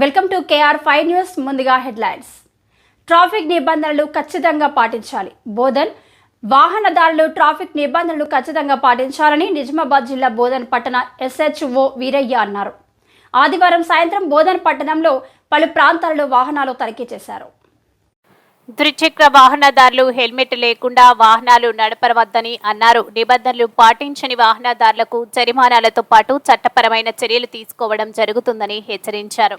Welcome to KR five news ముందుగా headlines. Traffic నిబంధనలు ఖచ్చితంగా పాటించాలి. బోధన్ వాహనదారులు ట్రాఫిక్ నిబంధనలు ఖచ్చితంగా పాటించాలని నిజామాబాద్ జిల్లా బోధన్ పట్టణ ఎస్హెచ్ఓ వీరయ్య అన్నారు. ఆదివారం సాయంత్రం బోధన్ పట్టణంలో పలు ప్రాంతాలలో వాహనాలు తనిఖీ చేశారు. ద్విచక్ర వాహనదారులు హెల్మెట్ లేకుండా వాహనాలు నడపవద్దని అన్నారు. నిబంధనలు పాటించని వాహనదారులకు జరిమానాలతో పాటు చట్టపరమైన చర్యలు తీసుకోవడం జరుగుతుందని హెచ్చరించారు.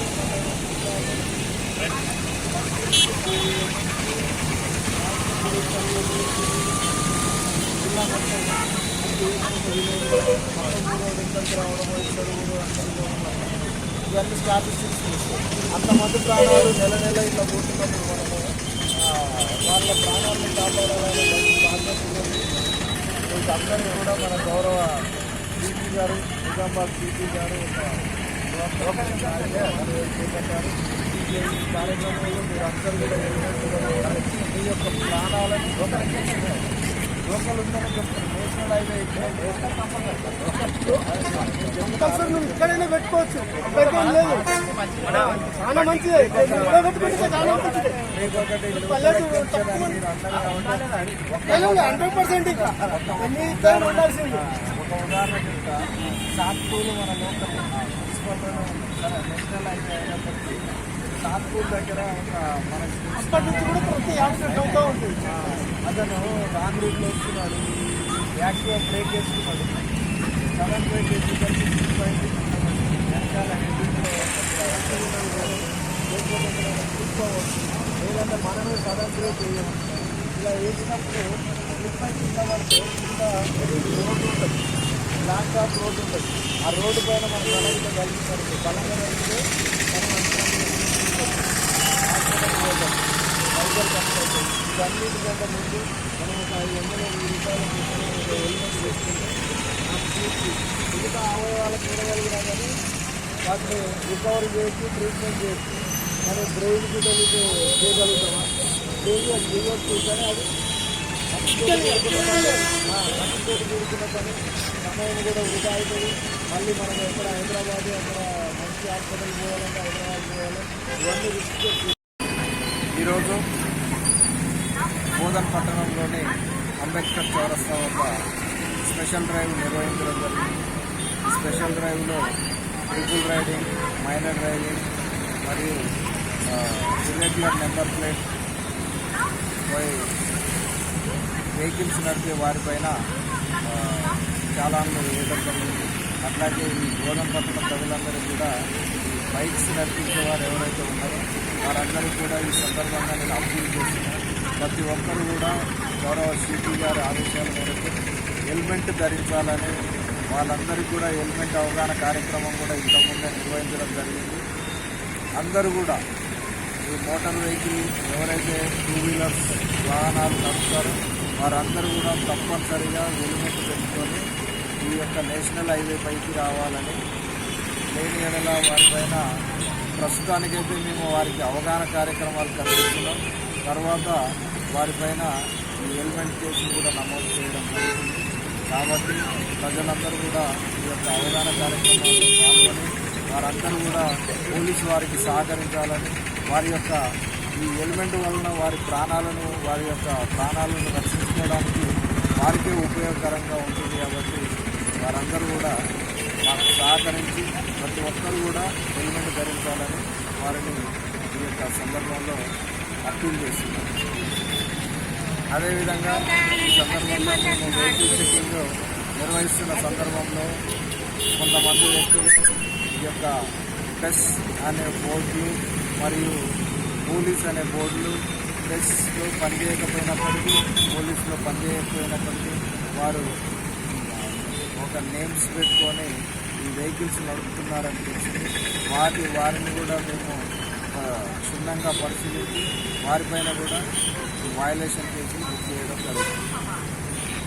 ఇవన్నీ స్టాటిస్టిక్స్ అంతమంది ప్రాణాలు నెల నెల ఇట్లా పోతున్నప్పుడు మనము వాళ్ళ ప్రాణాలను కాపాడాలని బాధ్యత అందరూ కూడా మన గౌరవ పీపీ గారు నిజామాబాద్ పీపీ గారు చేపట్టారు ఈ కార్యక్రమంలో మీరు అందరూ కూడా మీ యొక్క ప్రాణాలను లోకల్ ఉందని చెప్తున్నారు నేషనల్ హైవే కంపల్సరీ నువ్వు ఇక్కడైనా పెట్టుకోవచ్చు. ఇబ్బంది లేదు. చాలా మంచిది. పెట్టుకుంటే చాలా మంచిది. హండ్రెడ్ పర్సెంట్ ఎన్ని ఇద్దరు ఉండాల్సింది ఒక ఉదాహరణ చెప్తా సాత్పూర్ మన లోకల్ నేషనల్ హైవే అయినప్పటికీ సాత్పూర్ దగ్గర ఒక మనకి అప్పటి నుంచి కూడా ప్రతి యాక్సిడెంట్ అవుతూ ఉంటుంది అతను రాంగ్ రూట్లో వస్తున్నాడు. యాక్టివ్గా బ్రేక్ వేసుకున్నాడు సడన్ బ్రేక్ వేసేసరికి స్లిప్ అయింది వెనకాల లేదంటే మనమే సడన్ బ్రేక్ వేయము ఇలా వేసినప్పుడు స్లిప్ అయి కింద వరకు కింద రోడ్డు ఉంటుంది. బ్లాక్ టాప్ రోడ్డు ఉంటుంది. ఆ రోడ్డు పైన మనం బలంగా కలిగిస్తారు బలంగా కలిగితే మనం హాస్పిటల్కి పోతాం. వైద్యులు కష్టపడుతుంది ఇవన్నిటికంటే ముందు వందల రూపాయలు మిగతా అవయవాలకు చూడగలిగినా కానీ వాటిని రికవరీ చేసి ట్రీట్మెంట్ చేసి మనం బ్రెయిన్కి తెలియదు చేయగలుగుతామా చేయగ చేయవచ్చు కానీ అది మంచితో కూడుకున్న పని సమయం కూడా వృధా అవుతుంది మళ్ళీ మనం ఎక్కడ హైదరాబాద్ అక్కడ మంచి హాస్పిటల్ పోవాలంటే హైదరాబాద్ పోవాలి ఇవన్నీ రిస్క్ ఈరోజు బోధన్ పట్టణంలోని అంబేద్కర్ చౌరస్తా వద్ద స్పెషల్ డ్రైవ్ నిర్వహించడం జరిగింది. స్పెషల్ డ్రైవ్లో ట్రిపుల్ రైడింగ్ మైనర్ డ్రైవింగ్ మరియు ఇర్రెగ్యులర్ నెంబర్ ప్లేట్ పై వెహికల్స్ నడిపే వారిపైన ఆ, వేయడం జరిగింది. అట్లాగే ఈ బోధన పట్టణ ప్రజలందరూ కూడా ఈ బైక్స్ నడిపించే వారు ఎవరైతే ఉన్నారో వారందరూ కూడా ఈ సందర్భంగా నేను అప్పీల్ చేస్తున్నాను. ప్రతి ఒక్కరు కూడా గౌరవ సిపి గారి ఆదేశాల మేరకు హెల్మెట్ ధరించాలని వాళ్ళందరికీ కూడా హెల్మెట్ అవగాహన కార్యక్రమం కూడా ఇంతకుముందే నిర్వహించడం జరిగింది. అందరూ కూడా ఈ మోటార్ వెహికల్ ఎవరైతే టూ వీలర్స్ వాహనాలు నడుపుతారో వారందరూ కూడా తప్పనిసరిగా హెల్మెట్ పెట్టుకొని ఈ యొక్క నేషనల్ హైవే పైకి రావాలని లేని ఎడల వారిపైన ప్రస్తుతానికైతే మేము వారికి అవగాహన కార్యక్రమాలు కల్పిస్తున్నాం. తర్వాత వారిపైన ఈ ఎలిమెంట్ కేసులు కూడా నమోదు చేయడం జరుగుతుంది కాబట్టి ప్రజలందరూ కూడా ఈ యొక్క అవగాహన కార్యక్రమాల్లో పాల్గొని వారందరూ కూడా పోలీసు వారికి సహకరించాలని వారి యొక్క ఈ ఎలిమెంట్ వలన వారి ప్రాణాలను వారి యొక్క ప్రాణాలను రక్షించుకోవడానికి వారికే ఉపయోగకరంగా ఉంటుంది కాబట్టి వారందరూ కూడా మాకు సహకరించి ప్రతి ఒక్కరు కూడా హెల్మెట్ ధరించాలని వారిని ఈ యొక్క సందర్భంలో అప్పీల్ చేస్తున్నారు అదేవిధంగా ఈ సందర్భంలో మేము వెహికల్ చెక్కింగ్ నిర్వహిస్తున్న సందర్భంలో కొంతమంది వ్యక్తులు ఈ యొక్క ప్రెస్ అనే బోర్డులు మరియు పోలీస్ అనే బోర్డులు ప్రెస్లో పనిచేయకపోయినప్పటికీ పోలీసులో పనిచేయకపోయినప్పటికీ వారు ఒక నేమ్స్ పెట్టుకొని ఈ వెహికల్స్ నడుపుతున్నారని తెలిసింది. వాటి వారిని కూడా మేము క్షుణ్ణంగా పరిశీలించి వారిపైన కూడా వైలేషన్ కేసులు బుక్ చేయడం జరుగుతుంది